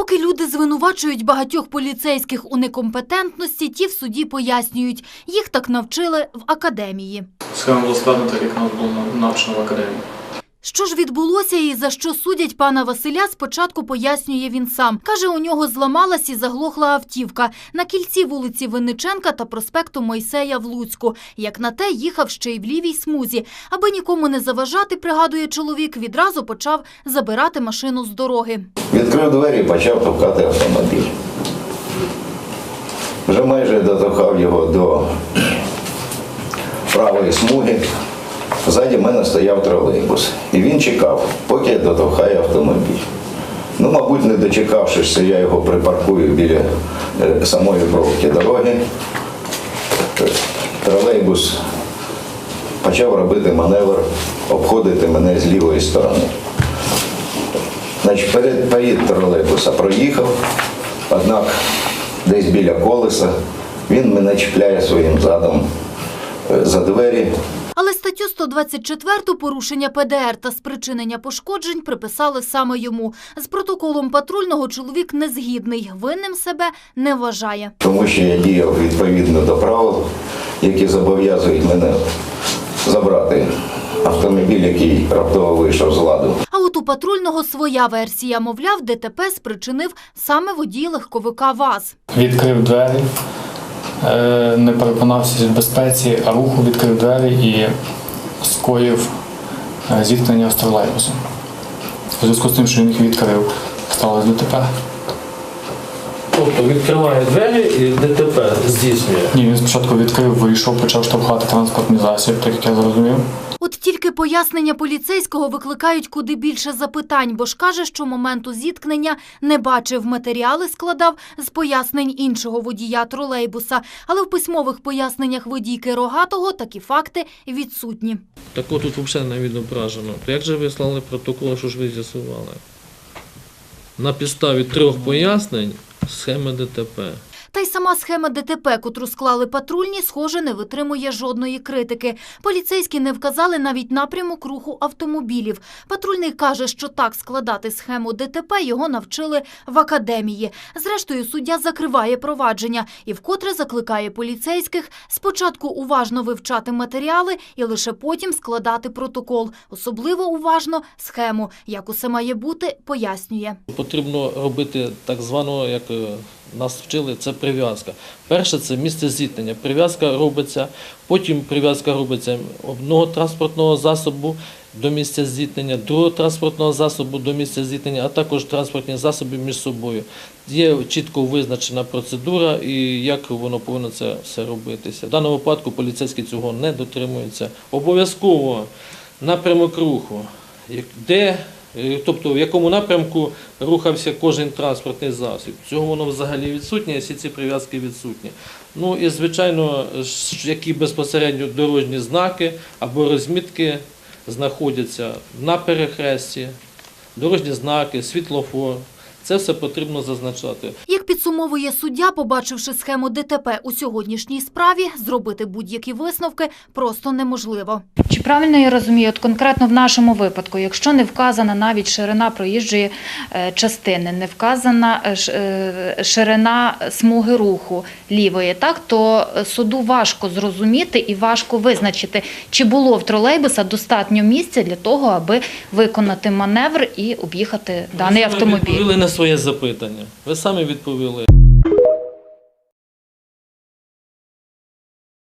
Поки люди звинувачують багатьох поліцейських у некомпетентності, ті в суді пояснюють, їх так навчили в академії. Схема була складна, так, як нас було навчено в академії. Що ж відбулося і за що судять пана Василя, спочатку пояснює він сам. Каже, у нього зламалась і заглохла автівка на кільці вулиці Винниченка та проспекту Мойсея в Луцьку. Як на те, їхав ще й в лівій смузі. Аби нікому не заважати, пригадує чоловік, відразу почав забирати машину з дороги. Відкрив двері почав товкати автомобіль. Вже майже дотовкав його до правої смуги. Ззаді мене стояв тролейбус. І він чекав, поки дотовхає автомобіль. Ну, мабуть, не дочекавшись, що я його припаркую біля е, самої бровки дороги, тролейбус почав робити маневр, обходити мене з лівої сторони. Значить, перед поїзд тролейбуса проїхав, однак десь біля колеса він мене чіпляє своїм задом е, за двері. Але статтю 124 порушення ПДР та спричинення пошкоджень приписали саме йому. З протоколом патрульного чоловік не згідний, винним себе не вважає. тому що я діяв відповідно до правил, які зобов'язують мене забрати автомобіль, який раптово вийшов з ладу. А от у патрульного своя версія, мовляв, ДТП спричинив саме водій легковика ВАЗ. Відкрив двері, не переконався в безпеці, а руху відкрив двері і скоїв е, зіткнення з тролейбусом. У зв'язку з тим, що він їх відкрив, сталося ДТП. Тобто відкриває двері і ДТП здійснює. Ні, він спочатку відкрив, вийшов, почав штовхати транспортний засіб, так як я зрозумів. Тільки пояснення поліцейського викликають куди більше запитань, бо ж каже, що моменту зіткнення не бачив. Матеріали складав з пояснень іншого водія тролейбуса. Але в письмових поясненнях водійки Рогатого такі факти відсутні. Так тут взагалі не відображено. Як же ви слали протокол, що ж ви з'ясували? На підставі трьох пояснень схеми ДТП. Та й сама схема ДТП, котру склали патрульні, схоже, не витримує жодної критики. Поліцейські не вказали навіть напрямок руху автомобілів. Патрульний каже, що так складати схему ДТП його навчили в академії. Зрештою, суддя закриває провадження і вкотре закликає поліцейських спочатку уважно вивчати матеріали і лише потім складати протокол. Особливо уважно схему. Як усе має бути, пояснює. Потрібно робити так звану, як е, нас вчили, це прив'язка. Перше це місце зіткнення. Прив'язка робиться, потім прив'язка робиться одного транспортного засобу до місця зіткнення, другого транспортного засобу до місця зіткнення, а також транспортні засоби між собою. Є чітко визначена процедура і як воно повинно це все робитися. В даному випадку поліцейські цього не дотримуються. Обов'язково напрямок руху, де Тобто в якому напрямку рухався кожен транспортний засіб. Цього воно взагалі відсутнє, всі ці прив'язки відсутні. Ну і звичайно, які безпосередньо дорожні знаки або розмітки знаходяться на перехресті, дорожні знаки, світлофор. Це все потрібно зазначати. Як підсумовує суддя, побачивши схему ДТП у сьогоднішній справі, зробити будь-які висновки просто неможливо. Чи правильно я розумію, от конкретно в нашому випадку, якщо не вказана навіть ширина проїжджої е, частини, не вказана е, е, ширина смуги руху лівої, так то суду важко зрозуміти і важко визначити, чи було в тролейбуса достатньо місця для того, аби виконати маневр і об'їхати даний автомобіль. Своє запитання. Ви самі відповіли.